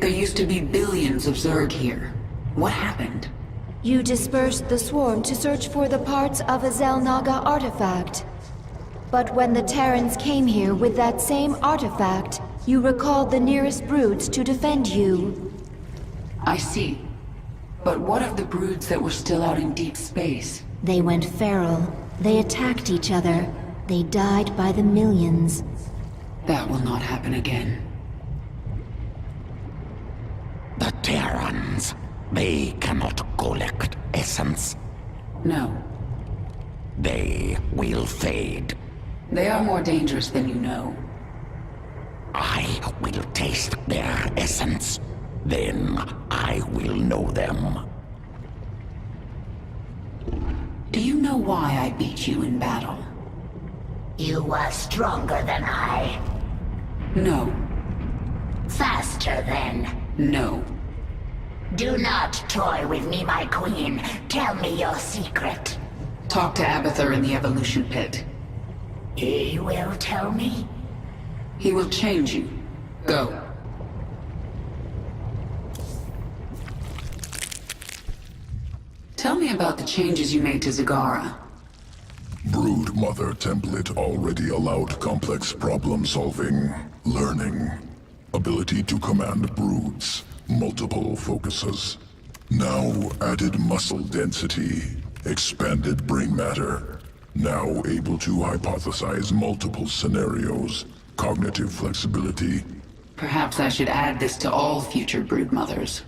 There used to be billions of Zerg here. What happened? You dispersed the swarm to search for the parts of a Zelnaga artifact. But when the Terrans came here with that same artifact, you recalled the nearest broods to defend you. I see. But what of the broods that were still out in deep space? They went feral. They attacked each other. They died by the millions. That will not happen again. The Terrans. They cannot collect essence. No. They will fade. They are more dangerous than you know. I will taste their essence. Then I will know them. Do you know why I beat you in battle? You were stronger than I. No. Faster than. No. Do not toy with me, my queen. Tell me your secret. Talk to Abathur in the evolution pit. He will tell me. He will change you. Go. Tell me about the changes you made to Zagara. Brood Mother template already allowed complex problem solving, learning, ability to command broods, multiple focuses. Now added muscle density, expanded brain matter. Now able to hypothesize multiple scenarios, cognitive flexibility, Perhaps I should add this to all future brood mothers.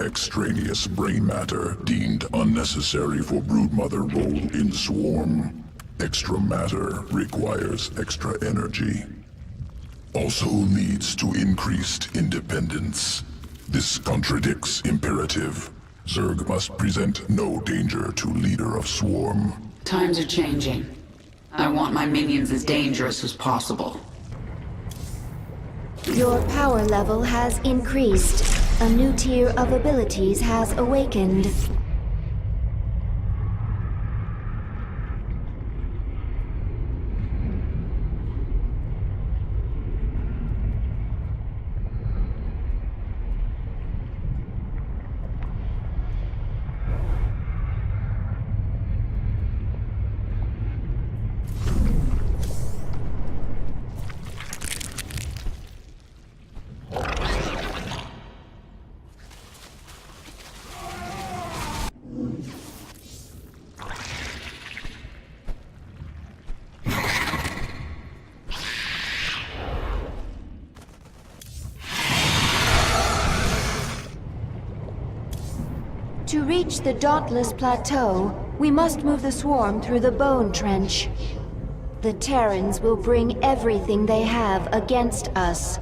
extraneous brain matter deemed unnecessary for broodmother role in swarm. Extra matter requires extra energy. Also leads to increased independence. This contradicts imperative. Zerg must present no danger to leader of swarm. Times are changing. I want my minions as dangerous as possible. Your power level has increased. A new tier of abilities has awakened. To reach the Dauntless Plateau, we must move the swarm through the Bone Trench. The Terrans will bring everything they have against us.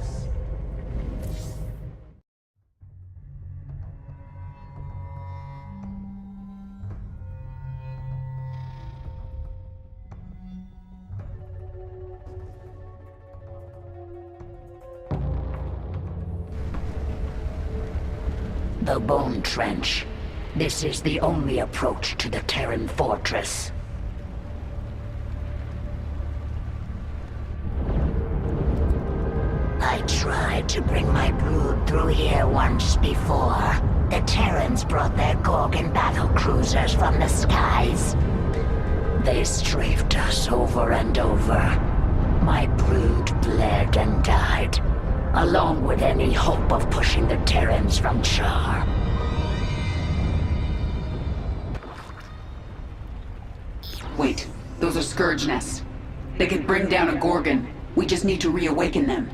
The Bone Trench. This is the only approach to the Terran fortress. I tried to bring my brood through here once before. The Terrans brought their Gorgon battle cruisers from the skies. They strafed us over and over. My brood bled and died, along with any hope of pushing the Terrans from Char. Wait, those are Scourge nests. They could bring down a Gorgon. We just need to reawaken them.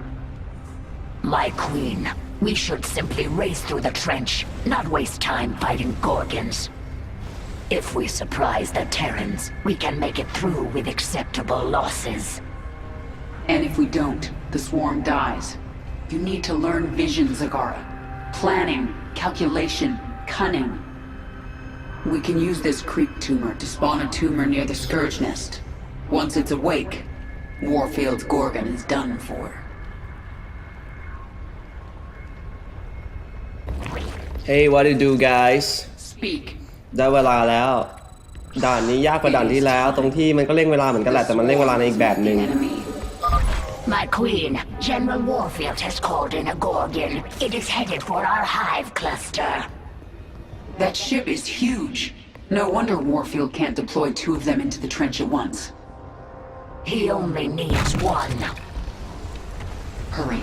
My queen, we should simply race through the trench, not waste time fighting Gorgons. If we surprise the Terrans, we can make it through with acceptable losses. And if we don't, the swarm dies. You need to learn vision, Zagara. Planning, calculation, cunning. We can use this creep tumor to spawn a tumor near the Scourge nest. Once it's awake, Warfield's Gorgon is done for. Hey what do you do guys Speak. ได้เวลาแล้ว ด่านนี้ยากกว่าด่านที่แล้ว ตรงที่มันก็เร่งเวลาเหมือนกันแหละแต่มันเร่งเวลาในอีกแบบหนึ่ง Enemy. My queen, General Warfield has called in a Gorgon. It is headed for our hive cluster. That ship is huge. No wonder Warfield can't deploy two of them into the trench at once. He only needs one. Hurry.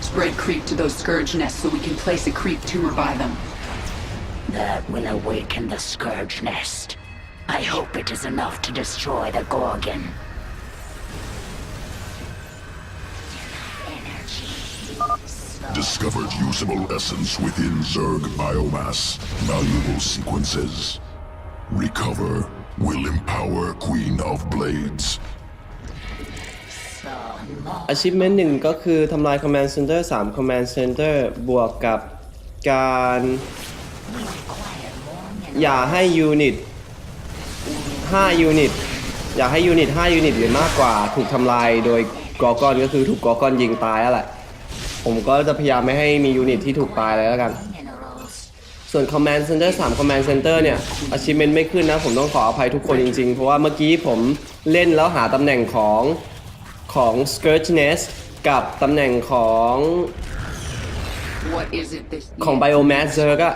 Spread creep to those scourge nests so we can place a creep tumor by them. That will awaken the Scourge Nest. I hope it is enough to destroy the Gorgon. Discovered usable essence within Zerg biomass. Valuable sequences. Recover will empower Queen of Blades. achievement หนึ่งก็คือทำลาย command center 3 command center บวกกับการ อย่าให้ยูนิต5ยูนิตอย่าให้ยูนิต5ยูนิตหรือมากกว่า ถูกทำลายโดยกอกอนก็คือถูกกอกอนยิงตายแล้วแหละ ผมก็จะพยายามไม่ให้มียูนิตที่ถูกตายเลยแล้วกัน Minerals. ส่วน command center 3 command center เนี่ย achievement ไม่ขึ้นนะ ผมต้องขออภัยทุกคนจริงๆ เพราะว่าเมื่อกี้ผมเล่นแล้วหาตำแหน่งของของ scourge nest กับตำแหน่งของ What is it this ของ biomass zerg อะ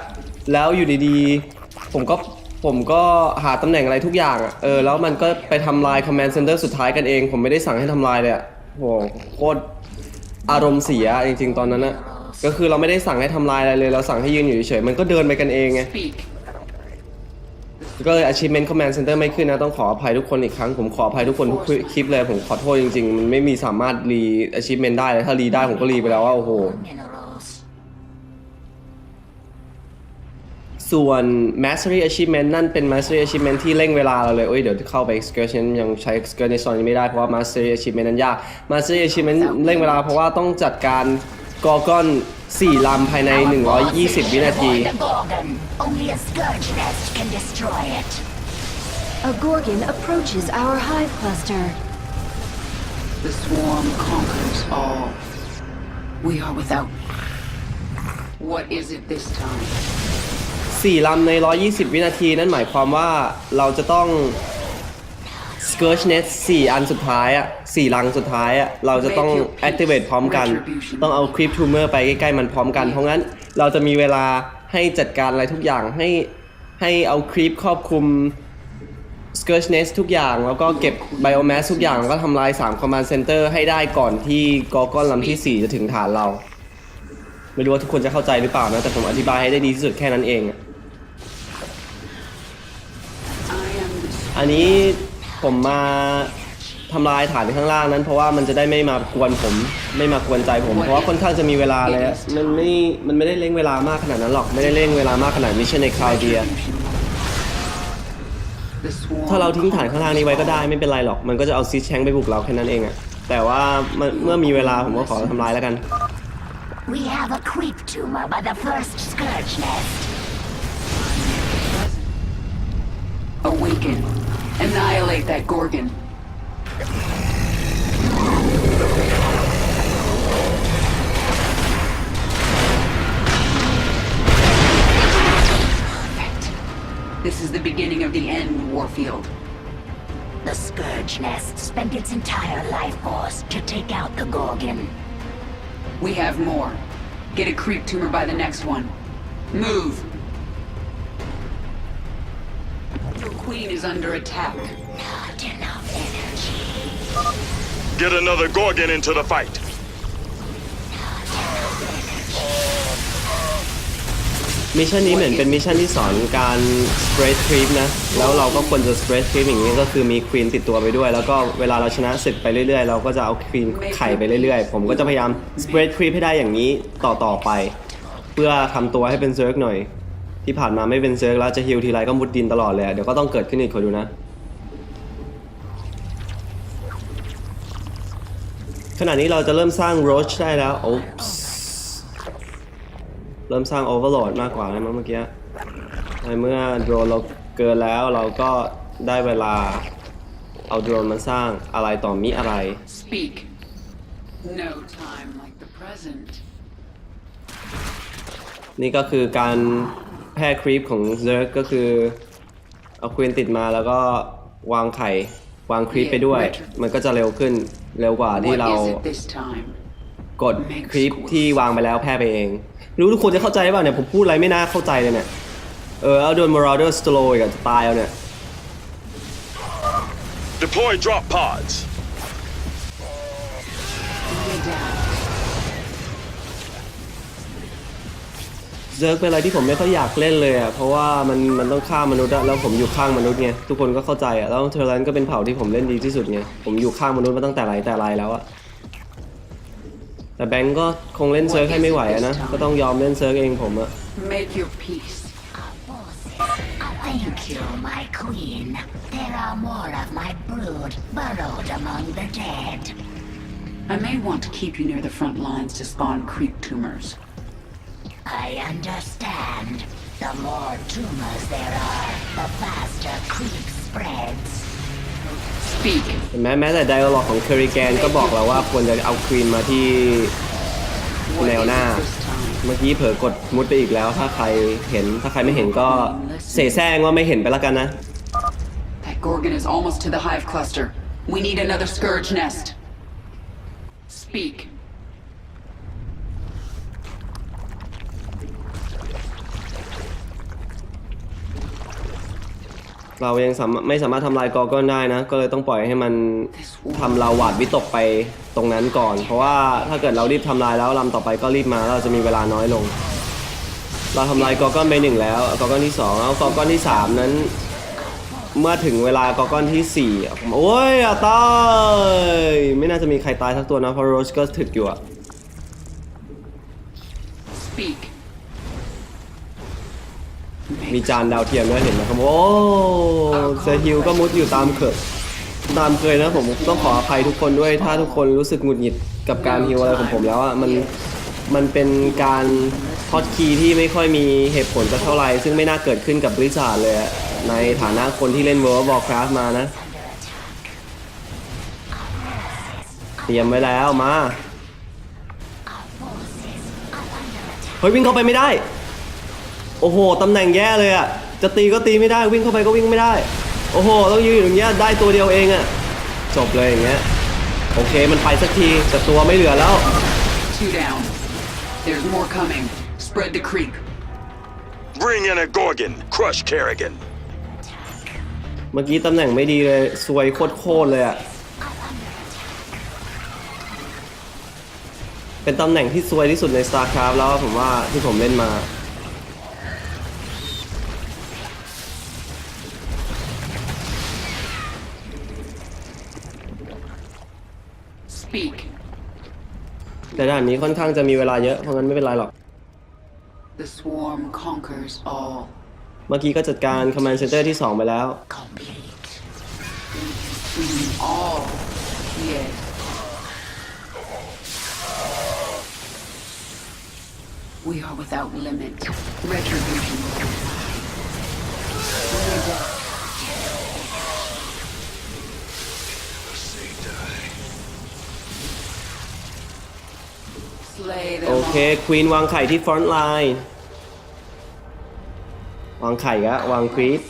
แล้วอยู่ดีๆ ผมก็ผมก็หาตำแหน่งอะไรทุกอย่างอะเออ แล้วมันก็ไปทำลาย command center สุดท้ายกันเอง ผมไม่ได้สั่งให้ทำลายเลยอะโหโคตร อารมณ์เสียจริง ๆ ตอนนั้นอะก็คือเราไม่ได้สั่งให้ทำลายอะไรเลย เราสั่งให้ยืนอยู่เฉยๆมันก็เดินไปกันเองไง Speak. ก็เลย achievement command center ไม่ขึ้นนะ ต้องขออภัยทุกคนอีกครั้ง ผมขออภัยทุกคนทุกคลิปเลย ผมขอโทษจริงๆ มันไม่มีสามารถรี achievement ได้เลยถ้ารีได้ผมก็รีไปแล้วว่า โอ้โห Minerals. ส่วน mastery achievement นั่นเป็น mastery achievement ที่เร่งเวลาเราเลย เอ้ย เดี๋ยวเข้าไป excursion ยังใช้ excursion ในตอนนี้ไม่ได้ เพราะว่า mastery achievement นั้นยาก mastery achievement เร่งเวลาเพราะว่าต้องจัดการกอก้อน4ลำภายใน 120 วินาที Avoid the Gorgon. Only a Scourge Nest can destroy it. A Gorgon approaches our hive cluster. The swarm conquers all. We are without. What is it this time? 4ลำใน 120 วินาทีนั่นหมายความว่าเราจะต้อง Scourge Net 4 อันสุดท้ายอะ4ลังสุดท้ายอะเราจะต้อง activate พร้อมกัน ต้องเอา Creep Tumor ไปใกล้ๆมันพร้อมกัน เพราะงั้นเราจะมีเวลาให้จัดการอะไรทุกอย่างให้ให้เอา Creep ครอบคลุม Scourge Nest ทุกอย่าง แล้วก็เก็บ Biomass ทุกอย่าง แล้วก็ทำลาย 3 Command Center ให้ได้ก่อนที่กอก้อนลำที่ 4 จะถึงฐานเรา ไม่รู้ว่าทุกคนจะเข้าใจหรือเปล่านะ แต่ผมอธิบายให้ได้ดีที่สุดแค่นั้นเองอะ อันนี้ผมมาทำลายฐานข้างล่างนั้น เพราะว่ามันจะได้ไม่มากวนผม ไม่มากวนใจผม เพราะว่าค่อนข้างจะมีเวลาเลยอะมันไม่ มันไม่ได้เร่งเวลามากขนาดนั้นหรอก ไม่ได้เร่งเวลามากขนาดมิชชั่นในคราวเดียถ้าเราทิ้งฐานข้างล่างนี้ไว้ก็ได้ไม่เป็นไรหรอก มันก็จะเอาซีแชงไปบุกเราแค่นั้นเองอะแต่ว่ามันเมื่อมีเวลาผมก็ขอทำลายแล้วกัน We have a creep tumor by the first Scourge Nest. Awaken. Annihilate that Gorgon. Perfect. This is the beginning of the end, Warfield. The Scourge Nest spent its entire life force to take out the Gorgon. We have more. Get a creep tumor by the next one. Move. Queen is under attack. Not enough energy. Get another Gorgon into the fight. มิชชั่นนี้เหมือนเป็นมิชชั่นที่สอนการ spread creep นะ แล้วเราก็ควรจะ spread creep อย่างนี้ก็คือมีควีนติดตัวไปด้วย แล้วก็เวลาเราชนะศึกไปเรื่อยๆ เราก็จะเอาควีนไข่ไปเรื่อยๆ ผมก็จะพยายาม spread creep ให้ได้อย่างนี้ต่อๆไป เพื่อทำตัวให้เป็นเซิร์กหน่อย ที่ผ่านมาไม่เป็นเซิร์กแล้วจะฮิลทีไรก็มุดดินตลอดเลยอะเดี๋ยวก็ต้องเกิดขึ้นอีกคอยดูนะ ขณะนี้เราจะเริ่มสร้าง roach ได้แล้วโอ้เริ่มสร้าง overload มากกว่าเลยมั้งเมื่อกี้ในเมื่อโดรนเราเกินแล้วเราก็ได้เวลาเอาโดรนมาสร้างอะไรต่อมิอะไร Speak. No time like the present. นี่ก็คือการ แพร่ครีปของเซิร์กก็คือ เอาควีนติดมาแล้วก็วางไข่ วางครีปไปด้วย มันก็จะเร็วขึ้นเร็วกว่าที่ What เรา is it this time? กดคลิปที่วางไปแล้วแพร่ไปเอง รู้ทุกคนจะเข้าใจเปล่าเนี่ย ผมพูดอะไรไม่น่าเข้าใจเลยเนี่ย เออเอาโดน Marauder s t o l o อีกอะจะตายเอาเนี่ย Deploy drop pods. เซิร์ฟเป็นอะไรที่ผมไม่ค่อยอยากเล่นเลยอะเพราะว่ามันมันต้องฆ่ามนุษย์อะแล้วผมอยู่ข้างมนุษย์ไงทุกคนก็เข้าใจอะแล้วเทอร์แลนก็เป็นเผ่าที่ผมเล่นดีที่สุดไงผมอยู่ข้างมนุษย์มาตั้งแต่ไหนแต่ไรแล้วอะแต่แบงก์ก็คงเล่นเซิร์ฟให้ไม่ไหวอะนะก็ต้องยอมเล่นเซิร์ฟเองผมอะ Make your peace. Thank you, my queen. There are more of my brood burrowed among the dead. I may want to keep you near the front lines to spawn creep tumors. I understand. The more tumors there are, the faster creep spreads. Speak. เห็นไหมแม้แต่ไดอะล็อกของเคอริแกนก็บอกเราว่าควรจะเอาควีนมาที่ What Leo is na. it this time? เมื่อกี้เผลอกดมุดไปอีกแล้ว ถ้าใครเห็น ถ้าใครไม่เห็นก็เสแสร้งว่าไม่เห็นไปแล้วกันนะ That Gorgon is almost to the hive cluster. We need another scourge nest. Speak. เรายังสามารถไม่สามารถทำลายกอร์กอนได้นะ ก็เลยต้องปล่อยให้มันทำเราหวาดวิตกไปตรงนั้นก่อน เพราะว่าถ้าเกิดเรารีบทำลายแล้วลำต่อไปก็รีบมาแล้วเราจะมีเวลาน้อยลง เราทำลายกอร์กอนไปหนึ่งแล้วกอร์กอนที่สองแล้วกอร์กอนที่สามนั้น เมื่อถึงเวลากอร์กอนที่สี่โอ้ยอะตายไม่น่าจะมีใครตายสักตัวนะเพราะโรชก็ถึกอยู่อะ มีจานดาวเทียมด้วยเห็นไหมครับโอ้เซฮิลก็มุดอยู่ตามเคยตามเคยนะผมต้องขออภัยทุกคนด้วย ถ้าทุกคนรู้สึกหงุดหงิดกับการฮิวอะไรของผมแล้วอะมันมันเป็นการฮอตคีย์ที่ไม่ค่อยมีเหตุผลสักเท่าไหร่ซึ่งไม่น่าเกิดขึ้นกับบริษัทเลยในฐานะคนที่เล่น World of Warcraft มานะ เตรียมไว้แล้วมา เฮ้ยวิ่งเข้าไปไม่ได้ โอ้โหตำแหน่งแย่เลยอะ จะตีก็ตีไม่ได้วิ่งเข้าไปก็วิ่งไม่ได้ โอ้โห ต้องยืนอยู่อย่างเงี้ยได้ตัวเดียวเองอะ จบเลยอย่างเงี้ย โอเคมันไปสักทีแต่ตัวไม่เหลือแล้ว Two down. There's more coming. Spread the creep. Bring in a Gorgon. Crush Kerrigan. เมื่อกี้ตำแหน่งไม่ดีเลยสวยโคตรๆเลยอะ เป็นตำแหน่งที่สวยที่สุดใน StarCraft แล้วผมว่าที่ผมเล่นมา Speak. แต่ด่านนี้ค่อนข้างจะมีเวลาเยอะ เพราะงั้นไม่เป็นไรหรอก The swarm conquers all. เมื่อกี้ก็จัดการ Command Center ที่ 2 ไปแล้ว Complete. All. Yes. We are without limit. Retribution. Later. โอเค ควีนวางไข่ที่ฟรอนต์ไลน์ วางไข่กะวางควีน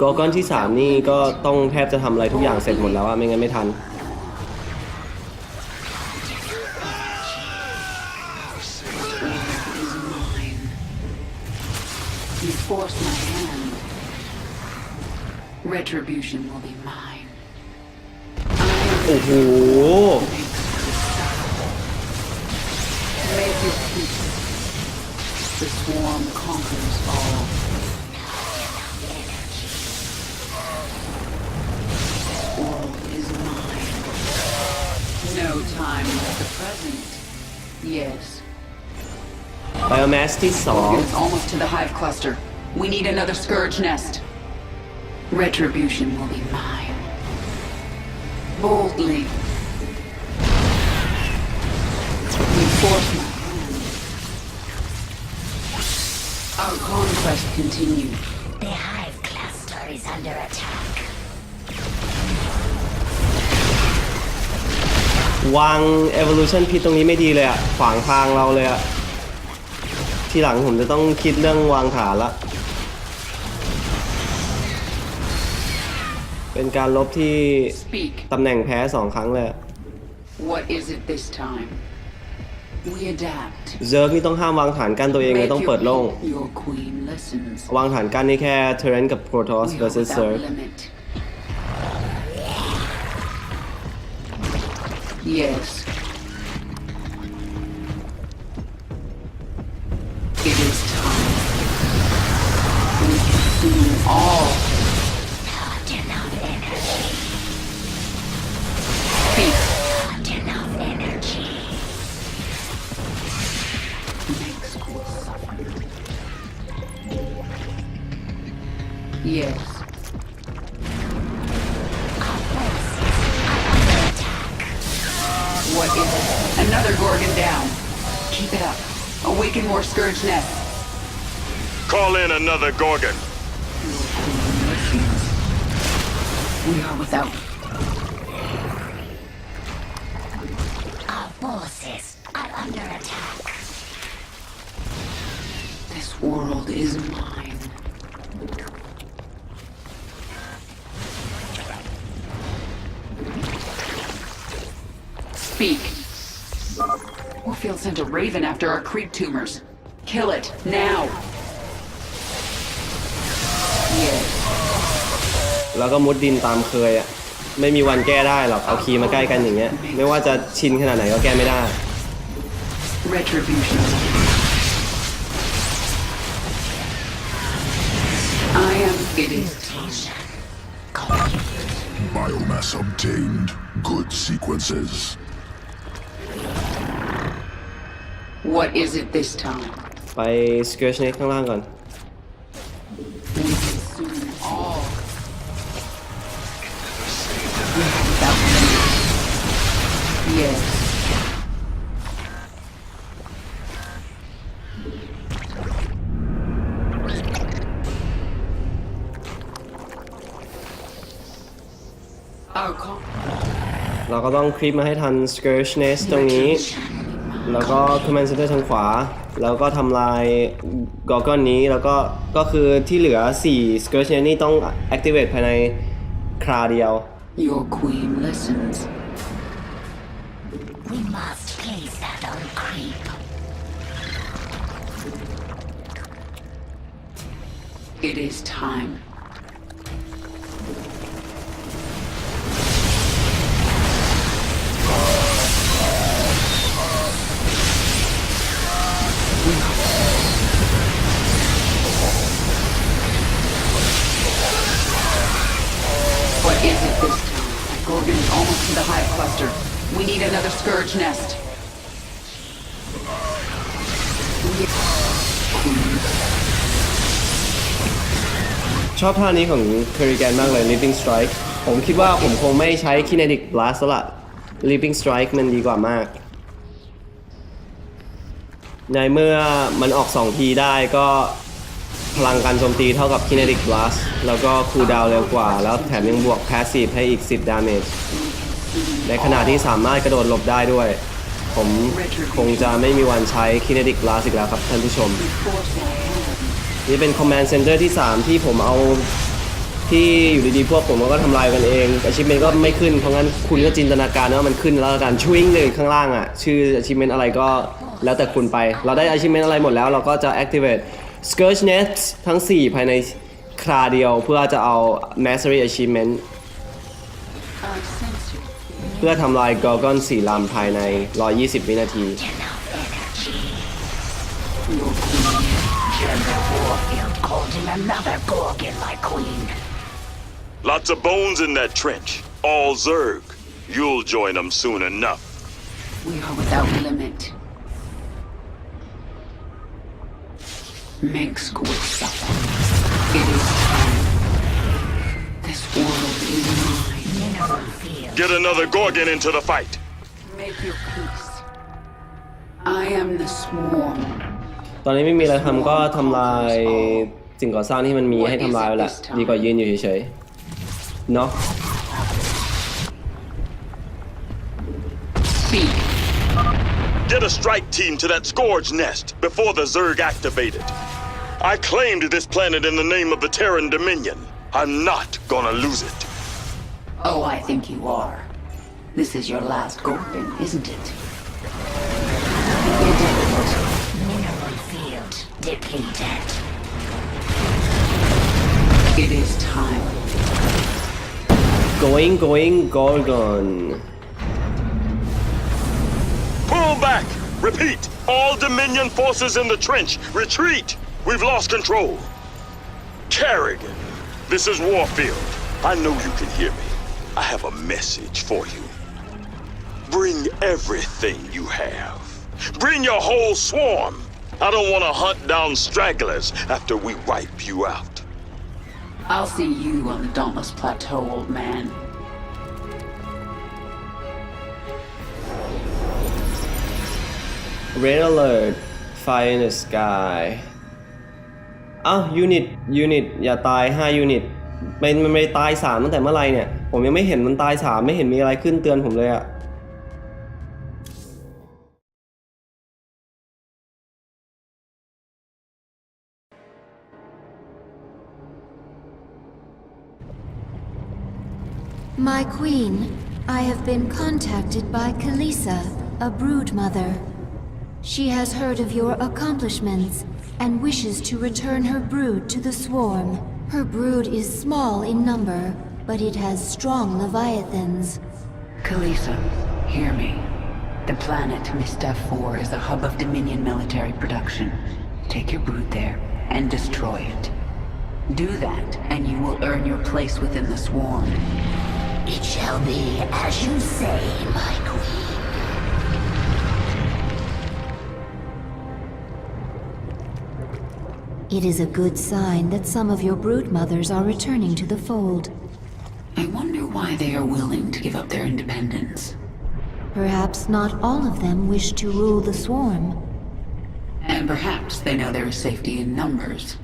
กอก้อนที่ 3 นี่ก็ต้องแทบจะทำอะไรทุกอย่างเสร็จหมดแล้วอะไม่งั้นไม่ทัน is mine. You force my hand. Retribution will be mine. โอ้โห Make the present. Yes. Biomasty song. It's almost to the hive cluster. We need another scourge nest. Retribution will be mine. Boldly. We force. Our conquest continues. The hive cluster is under attack. วาง evolution พิษตรงนี้ไม่ดีเลยอะขวางทางเราเลยอะทีหลังผมจะต้องคิดเรื่องวางฐานละ เป็นการลบที่ Speak. ตำแหน่งแพ้สองครั้งเลยอะ What is it this time? We adapt. เซิร์ฟนี่ต้องห้ามวางฐานกั้นตัวเองเลย Make ต้อง your เปิดโล่ง peace. Your queen listens. วางฐานกั้นนี่แค่ t e r r e n กับ Protoss We are versus without Zerg limit. Yes. It is time. We consume all. Speak. Warfield sent a raven after our creep tumors. Kill it, now! Yes. แล้วก็มุดดินตามเคยอะไม่มีวันแก้ได้หรอก เอาคีย์มาใกล้กันอย่างเงี้ย ไม่ว่าจะชินขนาดไหนก็แก้ไม่ได้ Retribution. I am it is Biomass obtained. Good sequences. What is it this time? ไป Scourge Neck ข้างล่างก่อน We consume all. Without limit. Yes. Our con- เราก็ต้องคลิปมาให้ทัน Scourge Nest ตรงนี้ แล้วก็ Command Center ทางขวา แล้วก็ทำลาย Gorgon นี้แล้วก็ก็คือที่เหลือ 4 Scourge Nest นี่ต้อง activate ภายในคราเดียว Your queen listens. We must place that on creep. It is time. To the hive cluster. We need another scourge nest. We- ชอบท่านี้ของ Kerrigan มากเลย Living Strike ผมคิดว่าผมคงไม่ใช้ Kinetic Blast แล้วละ Living Strike มันดีกว่ามาก ในเมื่อมันออก 2 ทีได้ก็พลังการโจมตีเท่ากับ Kinetic Blast แล้วก็คูลดาวเร็วกว่า แล้วแถมยังบวก Passive ให้อีก 10 Damage ในขณะที่สามารถกระโดดหลบได้ด้วย ผมคงจะไม่มีวันใช้ Kinetic Blast อีกแล้วครับท่านผู้ชม นี่เป็น Command Center ที่ 3 ที่ผมเอาที่อยู่ดีๆพวกผมก็ทำลายกันเอง achievement ก็ไม่ขึ้น เพราะงั้นคุณก็จินตนาการว่ามันขึ้นแล้วกันชวิงเลยข้างล่างอะ ชื่อ achievement อะไรก็แล้วแต่คุณไป เราได้ achievement อะไรหมดแล้ว เราก็จะ activate Scourge Net ทั้ง 4 ภายในคราเดียวเพื่อจะเอา Mastery Achievement เพื่อทำลาย Gorgon 4ลำภายใน 120 วินาที Enough energy. Your queen. General Warfield called in another Gorgon, my queen. Lots of bones in that trench. All Zerg. You'll join them soon enough. We are without limit. Minx will suffer. It is Get another Gorgon into the fight. Make your peace. I am the swarm. ตอนนี้ไม่มีอะไรทำก็ทำลายสิ่งก่อสร้างที่มันมีให้ทำลายไปแหละดีกว่ายืนอยู่เฉยๆ เนาะ Speak. Get a strike team to that Scourge nest before the Zerg activated. I claimed this planet in the name of the Terran Dominion. I'm not gonna lose it. Oh, I think you are. This is your last Gorgon, isn't it? Mineral field depleted. It is time. going going gorgon Pull back! Repeat! All Dominion forces in the trench! Retreat! We've lost control! Kerrigan, this is Warfield. I know you can hear me. I have a message for you. Bring everything you have. Bring your whole swarm. I don't want to hunt down stragglers after we wipe you out. I'll see you on the Dauntless Plateau, old man. red alert fire in the sky อ้าวยูนิตยูนิตอย่าตาย5ยูนิตมันมันไม่ตายสามตั้งแต่เมื่อไหรเนี่ย ผมยังไม่เห็นมันตายสามไม่เห็นมีอะไรขึ้นเตือนผมเลยอะ My queen, I have been contacted by Kalisa, a brood mother. She has heard of your accomplishments and wishes to return her brood to the swarm. Her brood is small in number, but it has strong leviathans. Kalisa, hear me. The planet Mistaf 4 is a hub of Dominion military production. Take your brood there and destroy it. Do that, and you will earn your place within the swarm. It shall be as you say, my queen. It is a good sign that some of your brood mothers are returning to the fold. I wonder why they are willing to give up their independence. Perhaps not all of them wish to rule the swarm. And perhaps they know there is safety in numbers.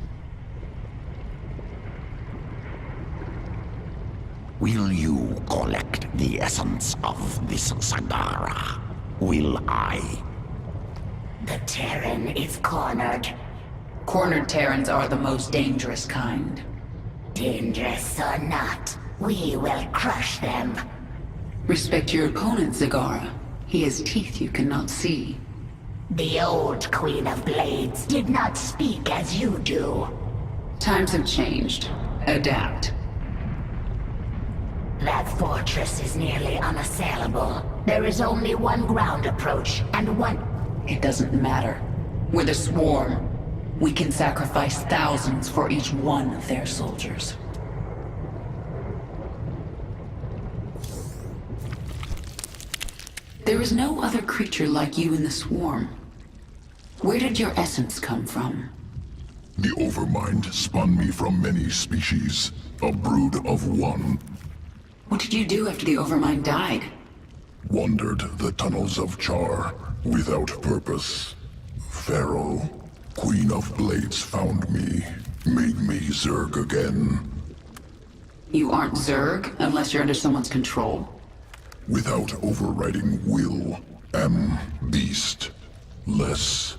Will you collect the essence of this Sagara? Will I? The Terran is cornered. Cornered Terrans are the most dangerous kind. Dangerous or not, we will crush them. Respect your opponent, Zagara. He has teeth you cannot see. The old Queen of Blades did not speak as you do. Times have changed. Adapt. That fortress is nearly unassailable. There is only one ground approach and one. It doesn't matter. We're the Swarm. We can sacrifice thousands for each one of their soldiers. There is no other creature like you in the Swarm. Where did your essence come from? The Overmind spun me from many species, a brood of one. What did you do after the Overmind died? Wandered the tunnels of Char without purpose. Pharaoh, Queen of Blades, found me, made me Zerg again. You aren't Zerg unless you're under someone's control. Without overriding will, am beast. Less